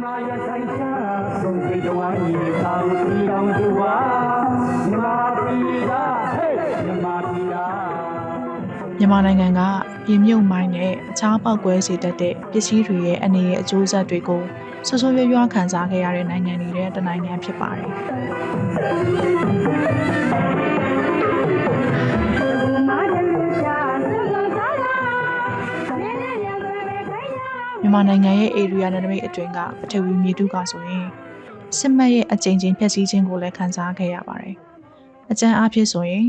မာရဆိုင်ချဆုံးစိတ်တော်ညီသာပြည်တော်သူပါမြမပြည်သာဟေးမြမပြည်သာမြန်မာနိုင်ငံကပြည်မြုပ်မိုင်းနဲ့အခြားပောက်ကွဲစေတတ်တဲ့ပစ္စည်းတွေရဲ့အနေရဲ့အကျိုးဆက်တွေကိုဆွဆွရွရွခံစားခဲ့ရတဲ့နိုင်ငံတွေတဲ့တစ်နိုင်ငံဖြစ်ပါတယ် မြန်မာနိုင်ငံရဲ့ area နယ်နိမိတ်အတွင်းက ပထဝီမြေတုကဆိုရင် စစ်မှတ်ရဲ့အကြိမ်ကြိမ်ဖျက်ဆီးခြင်းကိုလည်း ခံစားခဲ့ရပါတယ်။အကြမ်းအားဖြင့်ဆိုရင်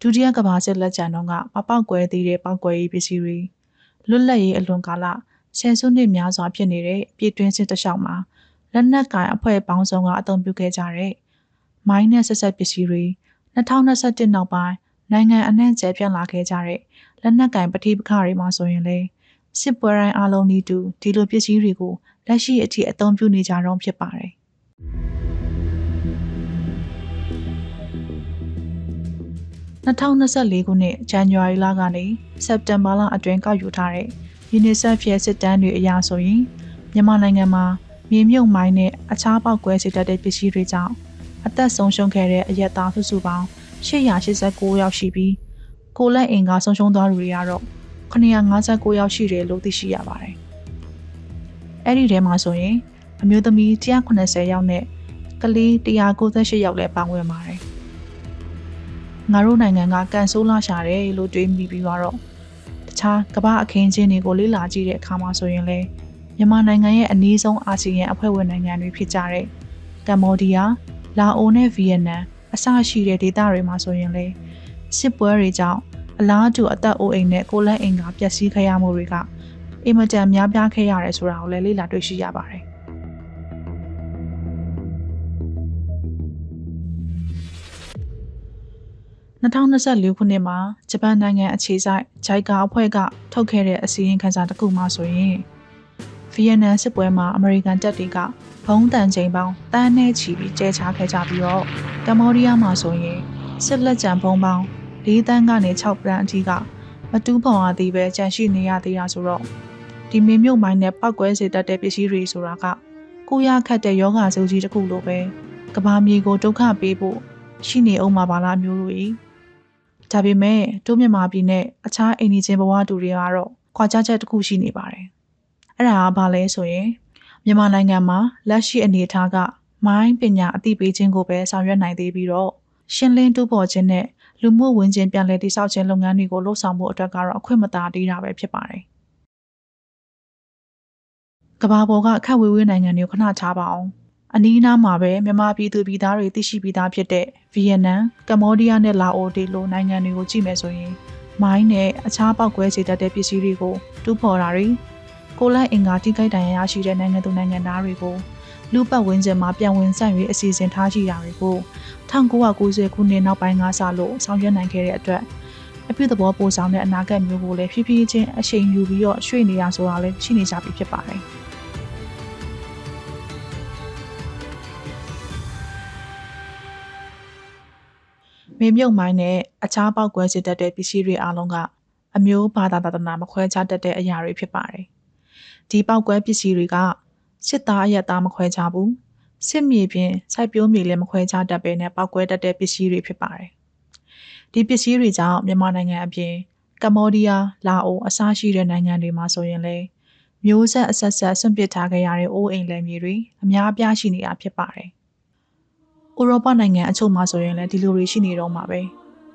ဒုတိယကမ္ဘာစစ်လက်ကျန်တော့ကမပောက်ကွဲသေးတဲ့ ပောက်ကွဲရေးပစ္စည်းတွေ လွတ်လပ်ရေးအလွန်ကာလ ဆယ်စုနှစ်များစွာဖြစ်နေတဲ့ ပြည်တွင်းစစ်တလျှောက်မှာ လက်နက်ကိုင်အဖွဲ့ပေါင်းစုံက အသုံးပြုခဲ့ကြတဲ့ မိုင်းနဲ့ဆက်ဆက်ပစ္စည်းတွေ2021နောက်ပိုင်း နိုင်ငံအနှံ့ကျယ်ပြန့်လာခဲ့ကြတဲ့ လက်နက်ကင်ပဋိပက္ခတွေမှာဆိုရင်လေ စစ်ပွဲတိုင်းအလုံးဤတူဒီလိုပစ္စည်းတွေကိုလက်ရှိအထိအသုံးပြုနေကြတော့ဖြစ်ပါတယ်။2024ခုနှစ်ဇန်နဝါရီလကနေစက်တင်ဘာလအတွင်းကောက်ယူထားတဲ့ UNICEF ရဲ့စစ်တမ်းတွေအရဆိုရင်မြန်မာနိုင်ငံမှာမြေမြုပ်မိုင်းနဲ့အခြားပေါက်ကွဲစေတတ်တဲ့ပစ္စည်းတွေကြောင့်အသက်ဆုံးရှုံးခဲ့တဲ့အရက်သားစုစုပေါင်း889ယောက်ရှိပြီးကိုယ်လက်အင်ကဆုံးရှုံးသွားသူတွေကတော့ 959ယောက်ရှိတယ်လို့သိရှိရပါတယ်။အဲ့ဒီထဲမှာဆိုရင်အမျိုးသမီး180ယောက်နဲ့ကလေး198ယောက်လည်းပါဝင်ပါတယ်။ငါတို့နိုင်ငံကကန်ဆိုးလာရှာတယ်လို့တွေးမိပြီးတော့တခြားကမ္ဘာအခင်းချင်းတွေကိုလေ့လာကြည့်တဲ့အခါမှာဆိုရင်လေမြန်မာနိုင်ငံရဲ့အနည်းဆုံးအာဆီယံအဖွဲ့ဝင်နိုင်ငံတွေဖြစ်ကြတဲ့ကမ္ဘောဒီးယား၊လာအိုနဲ့ဗီယက်နမ်အစရှိတဲ့ဒေသတွေမှာဆိုရင်လေစစ်ပွဲတွေကြောင့် အလားတူအသက်အိုးအိမ်နဲ့ကိုယ်လက်အင်ကပျက်စီးခဲ့ရမှုတွေကအင်မတန်များပြားခဲ့ရတယ်ဆိုတာကိုလည်းလေ့လာတွေ့ရှိရပါတယ်။2024ခုနှစ်မှာဂျပန်နိုင်ငံအခြေစိုက် JICA အဖွဲ့ကထုတ်ခဲ့တဲ့အစည်းအဝေးခန်းစာတစ်ခုမှဆိုရင်ဗီယက်နမ်စစ်ပွဲမှာအမေရိကန်တပ်တွေကဘုံတန်ချိန်ပေါင်းတန်းနဲ့ချီပြီးကျဲချခဲ့ကြပြီးတော့ကမ္ဘောဒီးယားမှာဆိုရင်စစ်လက်ကျန်ဘုံပေါင်း ၄တန်းကနေ6ပရန်အထိကမတူးဖော်ရသေးပဲကြန့်ရှိနေရသေးတာဆိုတော့ဒီမင်းမြုပ်မိုင်းနဲ့ပောက်ကွဲစေတတ်တဲ့ပစ္စည်းတွေဆိုတာကကိုရခတ်တဲ့ယောဂါစုကြီးတစ်ခုလိုပဲကဘာမြေကိုဒုက္ခပေးဖို့ရှိနေအောင်မှာပါလားမျိုးတို့ဤဒါပေမဲ့တိုးမြန်မာပြည်နဲ့အခြားအိမ်နီးချင်းဘဝတူတွေကတော့ခွာခြားချက်တစ်ခုရှိနေပါတယ်အဲ့ဒါကဘာလဲဆိုရင်မြန်မာနိုင်ငံမှာလက်ရှိအနေအထားကမိုင်းပညာအသိပေးခြင်းကိုပဲဆောင်ရွက်နိုင်သေးပြီးတော့ရှင်းလင်းတူပေါ်ခြင်းနဲ့ လူမှုဝင်ခြင်းပြန်လည်တည်ဆောက်ခြင်းလုပ်ငန်းတွေကိုလှုပ်ဆောင်မှုအတွက်ကတော့အခွင့်မသာသေးတာပဲဖြစ်ပါတယ်။ကဘာပေါ်ကအခက်ဝေးဝေးနိုင်ငံတွေကိုခဏထားပါအောင်။အနီးအနားမှာပဲမြန်မာပြည်သူပြည်သားတွေသိရှိပြီးသားဖြစ်တဲ့ဗီယက်နမ်၊ကမ္ဘောဒီးယားနဲ့လာအိုဒီလိုနိုင်ငံတွေကိုကြည့်မယ်ဆိုရင်မိုင်းနဲ့အခြားပောက်ကွဲစေတတ်တဲ့ပစ္စည်းတွေကိုတူးဖော်တာတွေကိုလက်အင်္ဂါထိခိုက်ဒဏ်ရာရရှိတဲ့နိုင်ငံသူနိုင်ငံသားတွေကို လူပတ်ဝန်းကျင်မှာပြန်ဝင်ဆက်၍အစီအစဉ်ထားရှိတာတွေကို1990ခုနှစ်နောက်ပိုင်းကစလို့ဆောင်ရွက်နိုင်ခဲ့တဲ့အတွက်အပြုသဘောပိုဆောင်တဲ့အနာဂတ်မျိုးကိုလည်းဖြည်းဖြည်းချင်းအချိန်ယူပြီးတော့ရွှေ့နေရဆိုတာလည်းရှိနေကြပြီဖြစ်ပါတယ်။မေမြုပ်မိုင်းနဲ့အခြားပေါက်ကွဲစေတတ်တဲ့ပစ္စည်းတွေအလုံးကအမျိုးဘာသာတနာမခွဲခြားတတ်တဲ့အရာတွေဖြစ်ပါတယ်။ဒီပေါက်ကွဲပစ္စည်းတွေက စစ်သားအရက်သားမခွဲခြားဘူး။စစ်မြေပြင်စိုက်ပျိုးမြေလည်းမခွဲခြားတတ်ပဲနဲ့ပေါက်ကွဲတတ်တဲ့ပစ္စည်းတွေဖြစ်ပါတယ်။ဒီပစ္စည်းတွေကြောင့်မြန်မာနိုင်ငံအပြင်ကမ္ဘောဒီးယား၊လာအိုအစရှိတဲ့နိုင်ငံတွေမှာဆိုရင်လည်းမျိုးဆက်အဆက်ဆက်ဆွန့်ပစ်ထားခဲ့ရတဲ့အိုးအိမ်လယ်မြေတွေအများအပြားရှိနေတာဖြစ်ပါတယ်။ဥရောပနိုင်ငံအချို့မှာဆိုရင်လည်းဒီလိုတွေရှိနေတော့မှာပဲ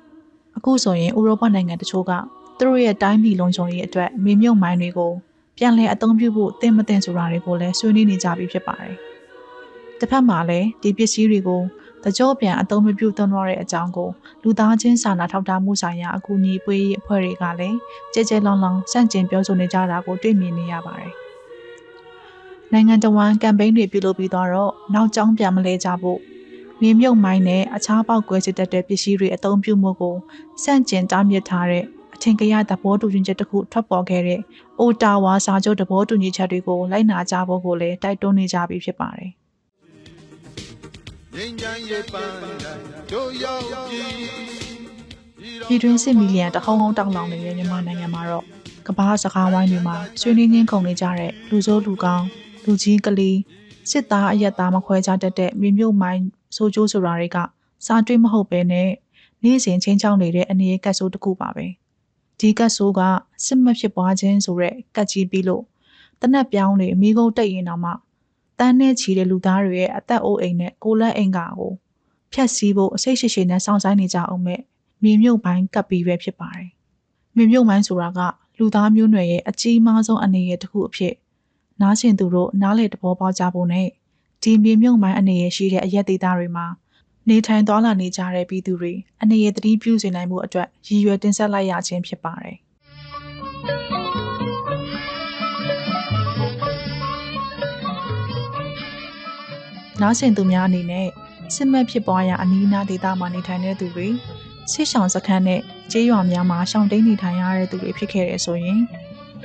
။အခုဆိုရင်ဥရောပနိုင်ငံတချို့ကသူတို့ရဲ့တိုင်းပြည်လုံးချုံရေးအတွက်မြေမြုပ်မိုင်းတွေကို ပြန်လည်အသုံးပြုဖို့သင့်မသင့်ဆိုတာတွေကိုလည်းဆွေးနွေးနေကြပြီဖြစ်ပါတယ်။တစ်ဖက်မှာလည်းဒီပစ္စည်းတွေကိုတကြောပြန်အသုံးမပြုသုံးတော့တဲ့အကြောင်းကိုလူသားချင်းစာနာထောက်ထားမှုဆိုင်ရာအကူအညီပေးရေးအဖွဲ့တွေကလည်းကြဲကြဲလောင်လောင်စန့်ကျင်ပြောဆိုနေကြတာကိုတွေ့မြင်နေရပါတယ်။နိုင်ငံတော်ဝန်ကမ်ပိန်းတွေပြုလုပ်ပြီးတော့နောက်ကျောင်းပြန်မလဲကြဖို့မြေမြုပ်မိုင်းနဲ့အခြားပေါက်ကွဲစေတတ်တဲ့ပစ္စည်းတွေအသုံးပြုမှုကိုစန့်ကျင်တားမြစ်ထားတဲ့ အထင်ကရသဘောတူညီချက်တစ်ခုထွက်ပေါ်ခဲ့တဲ့အိုတာဝါစာချုပ်သဘောတူညီချက်တွေကိုလိုက်နာကြဖို့ကိုလည်းတိုက်တွန်းနေကြပြီဖြစ်ပါတယ်။ငိမ့်ချမ်းရဲ့ပန်းတိုင်းတို့ရောက်ပြီပြည်တွင်းစစ်မီလီယံတဟုံးဟုံးတောင်းလောင်နေတဲ့မြန်မာနိုင်ငံမှာတော့ကမ္ဘာစကားဝိုင်းတွေမှာဆွေးနွေးငင်းခုန်နေကြတဲ့လူဆိုးလူကောင်းလူကြီးကလေးစစ်သားအရက်သားမခွဲခြားတတ်တဲ့မြေမြုပ်မိုင်းဆိုကျိုးဆိုတာတွေကစာတွေးမဟုတ်ပဲနဲ့နေ့စဉ်ချင်းချောင်းနေတဲ့အနေရကတ်ဆိုးတစ်ခုပါပဲ ဒီကတ်ဆိုးကစစ်မဖြစ်ပွားခြင်းဆိုတဲ့ကတ်ကြီးပြီးလို့တနက်ပြောင်းတွေမိကုန်းတက်ရင်တော့မှတန်းနဲ့ချီတဲ့လူသားတွေရဲ့အသက်အိုးအိမ်နဲ့ကိုလက်အိမ်ကကိုဖြတ်စည်းဖို့အစိတ်ရှိရှိနဲ့စောင့်ဆိုင်နေကြအောင်မဲ့မြေမြုပ်ပိုင်းကပ်ပြီးပဲဖြစ်ပါတယ်မြေမြုပ်ပိုင်းဆိုတာကလူသားမျိုးနွယ်ရဲ့အကြီးမားဆုံးအနေရတစ်ခုအဖြစ်နားဆင်သူတို့နားလေတဘောပေါက်ကြဖို့နဲ့ဒီမြေမြုပ်ပိုင်းအနေရရှိတဲ့အရက်ဒေသတွေမှာ နေထိုင်သွားလာနေကြတဲ့ပြည်သူတွေအနေရသတိပြုစေနိုင်မှုအတွက်ရည်ရွယ်တင်ဆက်လိုက်ရခြင်းဖြစ်ပါတယ်နားဆင်သူများအနေနဲ့စစ်မှတ်ဖြစ်ပွားရာအနီးအနားဒေသမှာနေထိုင်တဲ့သူတွေဆစ်ဆောင်စခန်းနဲ့ကျေးရွာများမှာရှောင်တိန်နေထိုင်ရတဲ့သူတွေဖြစ်ခဲ့တဲ့ဆိုရင်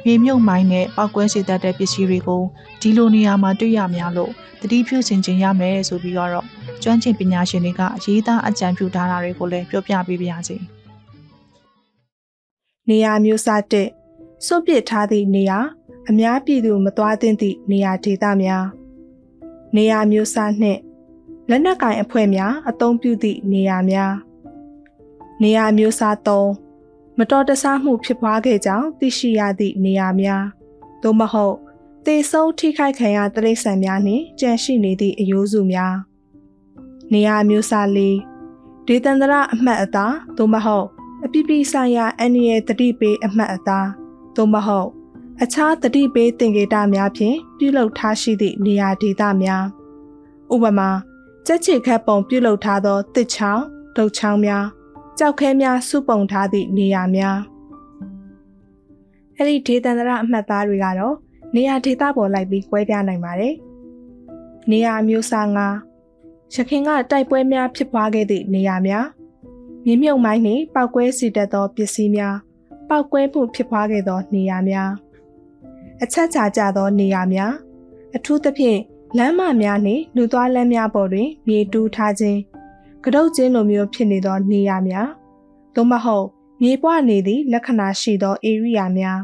မြေမြုပ်မိုင်းနဲ့ပောက်ကွဲစေတတ်တဲ့ပစ္စည်းတွေကိုဒီလိုနေရာမှာတွေ့ရများလို့တတိပြုဆင်ခြင်ရမယ်ဆိုပြီးတော့ ကျွမ်းကျင်ပညာရှင်တွေကရေးသားအကြံပြုထားတာတွေကိုလည်းပြောပြပေးပါရစေနေရာမျိုးစားတစ်စွန့်ပစ်ထားသည့်နေရာအများပြည်သူမသွားသင့်သည့်နေရာဒေသများနေရာမျိုးစားနှင့်လက်နက်ကင်အဖွဲ့များအသုံးပြုသည့်နေရာများနေရာမျိုးစား၃မတော်တဆမှုဖြစ်ပွားခဲ့ကြောင်းသိရှိရသည့်နေရာများသို့မဟုတ်သေဆုံးထိခိုက်ခံရတိရစ္ဆာန်များနှင့်ကြန့်ရှိနေသည့်အယိုးစုများ နေရာမျိုးစား၄ဒေသန္တရအမှတ်အသားသို့မဟုတ်အပြစ်ပြဆိုင်ရာအန္တရာယ်တတိပေးအမှတ်အသားသို့မဟုတ် အခြားတတိပေးသင်္ကေတများဖြင့်ပြုလုပ်ထားရှိသည့်နေရာဒေသများဥပမာကြက်ချေခတ်ပုံပြုလုပ်ထားသောတစ်ချောင်းဒုတ်ချောင်းများကြောက်ခဲများစုပုံထားသည့်နေရာများအဲ့ဒီဒေသန္တရအမှတ်သားတွေကတော့နေရာဒေသပေါ်လိုက်ပြီး꿰ပြနိုင်ပါတယ်နေရာမျိုးစား၅ ရခင်ကတိုက်ပွဲများဖြစ်ပွားခဲ့သည့်နေရာများမြင်းမြုပ်မိုင်းနှင့်ပောက်ကွဲစီတတ်သောပစ္စည်းများပောက်ကွဲမှုဖြစ်ပွားခဲ့သောနေရာများအချက်ချာကျသောနေရာများအထူးသဖြင့်လမ်းမများနှင့်လူသွားလမ်းများပေါ်တွင် မြေတူးထားခြင်းကတုတ်ကျင်းလိုမျိုးဖြစ်နေသောနေရာများသို့မဟုတ်မြေပွားနေသည့်လက္ခဏာရှိသောဧရိယာများ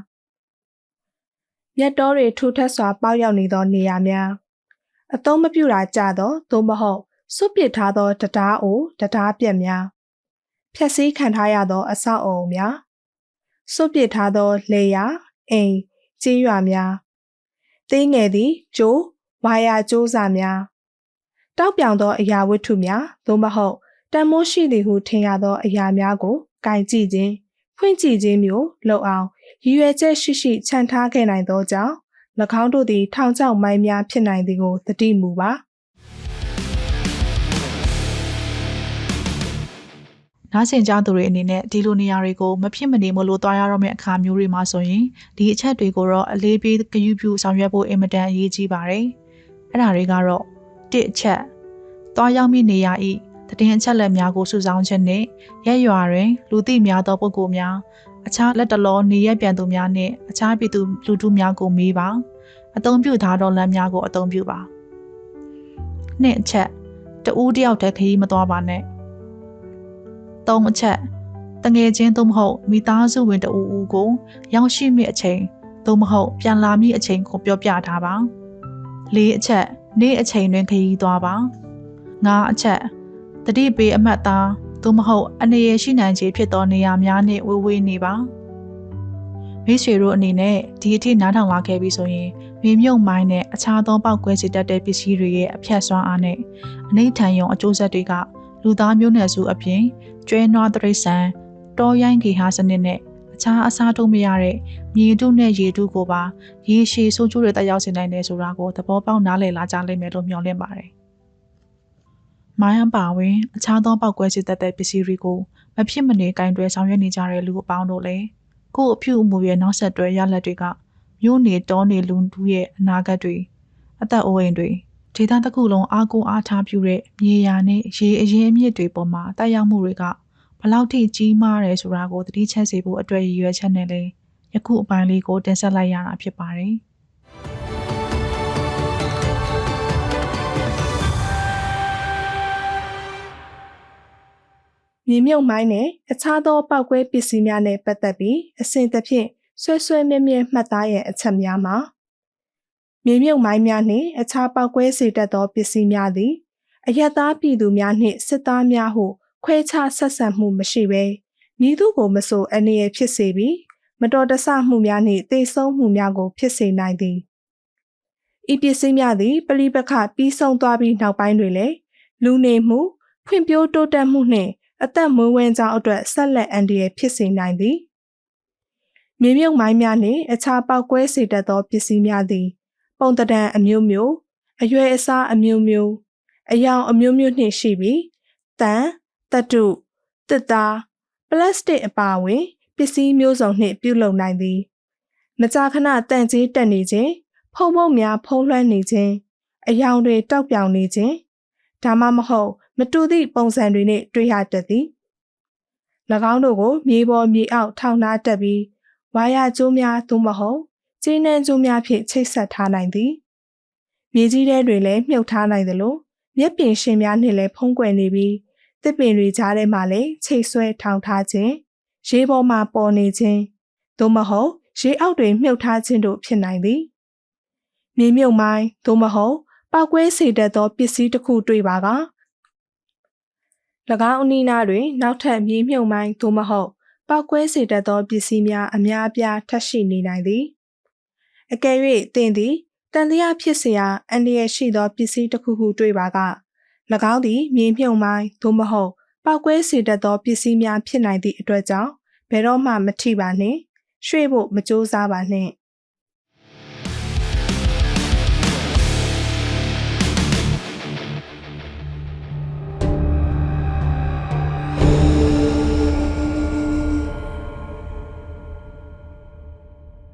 မြတ်တော်တွေထူထပ်စွာပေါက်ရောက်နေသောနေရာများအသုံးမပြုတာကြသောသို့မဟုတ် စွတ်ပစ်ထားသောတရားအိုတရားပြက်များဖြက်စီးခံထားရသော အဆောက်အအုံများစွတ်ပစ်ထားသောလေယာအိမ်ကျေးရွာများသေးငယ်သည့်ကျိုးဝါယာကျိုးစာများတောက်ပြောင်သောအရာဝတ္ထုများသို့မဟုတ်တန်မိုးရှိသည်ဟုထင်ရသောအရာများကိုကင်ကြည့်ခြင်းဖွင့်ကြည့်ခြင်းမျိုးလုပ်အောင်ရည်ရွယ်ချက်ရှိရှိခြံထားခဲ့နိုင်သောကြောင့်၎င်းတို့သည်ထောင်ချောက်မိုင်းများဖြစ်နိုင်သည်ကိုသတိမူပါ နားဆင်ကြသူတွေအနေနဲ့ဒီလိုနေရာတွေကိုမဖြစ်မနေမလို့သွားရတော့မယ့်အခါမျိုးတွေမှာဆိုရင်ဒီအချက်တွေကိုတော့အလေးပေးဂရုပြုဆောင်ရွက်ဖို့အင်မတန်အရေးကြီးပါတယ်။အဲ့ဒါတွေကတော့တစ်အချက်သွားရောက်မိနေရဤတည်င်းအချက်လက်များကိုစုဆောင်းခြင်းနဲ့ရက်ရွာတွင် လူသိများသောပုဂ္ဂိုလ်များအခြားလက်တလောနေရပြန်သူများနဲ့အခြားပြည်သူလူထုများကိုမေးပါအသုံးပြုထားသောလမ်းများကိုအသုံးပြုပါနှစ်အချက်တဦးတယောက်တည်းခရီးမသွားပါနဲ့ သုံးအချက်တငယ်ချင်းသို့မဟုတ်မိသားစုဝင်တဦးဦးကိုရောက်ရှိမိအချိန်သို့မဟုတ်ပြန်လာမိအချိန်ကိုပြောပြထားပါလေးအချက်နေ့အချိန်တွင်ခရီးသွားပါငါးအချက်တတိပေးအမှတ်သားသို့မဟုတ်အနေရရှိနိုင်ခြေဖြစ်သောနေရာများနှင့်ဝေးဝေးနေပါမိတ်ဆွေတို့အနေနဲ့ဒီအထိနားထောင်လာခဲ့ပြီဆိုရင်မြေမြုပ်မိုင်းနဲ့အခြားသောပောက်ကွဲစေတတ်တဲ့ပစ္စည်းတွေရဲ့အဖြတ်စွမ်းအားနဲ့အနိဋ္ဌံယုံအကျိုးဆက်တွေက လူသားမျိုးနွယ်စုအပြင်ကျွဲနွားတရိษံတောရိုင်းဂေဟာစနစ်နဲ့အခြားအစားထိုးမရတဲ့မြေတုနဲ့ရေတုကိုပါရေရှည်ဆိုးကျိုးတွေတက်ရောက်စေနိုင်တယ်ဆိုတာကိုသဘောပေါက်နားလည်လာကြလိမ့်မယ်လို့မျှော်လင့်ပါတယ်။မိုင်းအပါဝင်အခြားသောပောက်ကွဲစေတတ်တဲ့ပစ္စည်းတွေကိုမဖြစ်မနေကင်တွယ်ဆောင်ရွက်နေကြတဲ့လူအပေါင်းတို့လည်းကိုယ့်အပြုအမူရဲ့နောက်ဆက်တွဲရလဒ်တွေကမြို့နေတောနေလူတူရဲ့အနာဂတ်တွေအသက်အိုးအိမ်တွေ ဒေသတစ်ခုလုံးအားကိုးအားထားပြုတဲ့မြေယာနဲ့ရေအရင်အမြစ်တွေပေါ်မှာတက်ရောက်မှုတွေကဘလောက်ထိကြီးမားတယ်ဆိုတာကိုသတိချက်စေဖို့အတွက်ရည်ရွယ်ချက်နဲ့လေယခုအပိုင်းလေးကိုတင်ဆက်လိုက်ရတာဖြစ်ပါတယ်။မြေမြုပ်မိုင်းနဲ့အခြားသောပောက်ကွဲပစ္စည်းများနဲ့ပတ်သက်ပြီးအစဉ်သဖြင့်ဆွဲဆွဲမြဲမြဲမှတ်သားရန်အချက်များမှာ မြေမြုပ်မိုင်းများနှင့်အခြားပောက်ကွဲစေတတ်သောပစ္စည်းများသည်အယက်သားပြည်သူများနှင့်စစ်သားများဟုခွဲခြားဆက်ဆံမှုမရှိဘဲမည်သူကိုမဆိုအနေရဖြစ်စေပြီးမတော်တဆမှုများနှင့်တိတ်ဆုံးမှုများကို ဖြစ်စေနိုင်သည်ဤပစ္စည်းများသည်ပလိပခပြီးဆုံးသွားပြီးနောက်ပိုင်းတွင်လည်းလူနေမှုဖွံ့ဖြိုးတိုးတက်မှုနှင့်အသက်မွေးဝမ်းကြောင်းအတွက်ဆက်လက်အန္တရာယ်ဖြစ်စေနိုင်သည်မြေမြုပ်မိုင်းများနှင့်အခြားပောက်ကွဲစေတတ်သောပစ္စည်းများသည် ပုံတံတန်အမျိုးမျိုးအရွယ်အစားအမျိုးမျိုးအယောင်အမျိုးမျိုးနှင့်ရှိပြီးတန်တတုတစ်သားပလတ်စတစ်အပါအဝင်ပစ္စည်းမျိုးစုံနှင့်ပြုလုပ်နိုင်သည်မကြာခဏတန့်ကြီးတက်နေခြင်းဖုံဖုံများဖုံးလွှမ်းနေခြင်းအယောင်တွေတောက်ပြောင်နေခြင်းဒါမှမဟုတ်မတူသည့်ပုံစံတွေနှင့်တွေ့ရတတ်သည်၎င်းတို့ကိုမြေပေါ်မြေအောက်ထောင်ထားတတ်ပြီးဝါရကျိုးများသို့မဟုတ် ကျင်းနှန်းကျိုးများဖြင့်ချိတ်ဆက်ထားနိုင်သည်မြေကြီးထဲတွင်လည်းမြုပ်ထားနိုင်သလိုမြက်ပင်ရှင်များနှင့်လည်းဖုံးကွယ်နေပြီးတစ်ပင်တွေကြားထဲမှာလည်းချိတ်ဆွဲထောင်ထားခြင်းရေပေါ်မှာပေါ်နေခြင်းသို့မဟုတ်ရေအောက်တွင်မြုပ်ထားခြင်းတို့ဖြစ်နိုင်သည်မြေမြုပ်မိုင်းသို့မဟုတ်ပောက်ကွဲစေတတ်သောပစ္စည်းတစ်ခုတွေ့ပါက၎င်းအနီးနားတွင်နောက်ထပ်မြေမြုပ်မိုင်းသို့မဟုတ်ပောက်ကွဲစေတတ်သောပစ္စည်းများအများအပြားထပ်ရှိနေနိုင်သည် အကယ်၍သင်သည်တန်တရားဖြစ်เสียအန္တရာယ်ရှိသောပစ္စည်းတစ်ခုခုတွေ့ပါက၎င်းသည်မြေမြုပ်မိုင်းသို့မဟုတ်ပောက်ကွဲစေတတ်သောပစ္စည်းများဖြစ်နိုင်သည့်အတွက်ကြောင့်ဘယ်တော့မှမထိပါနှင့်ရွှေ့ဖို့မကြိုးစားပါနှင့်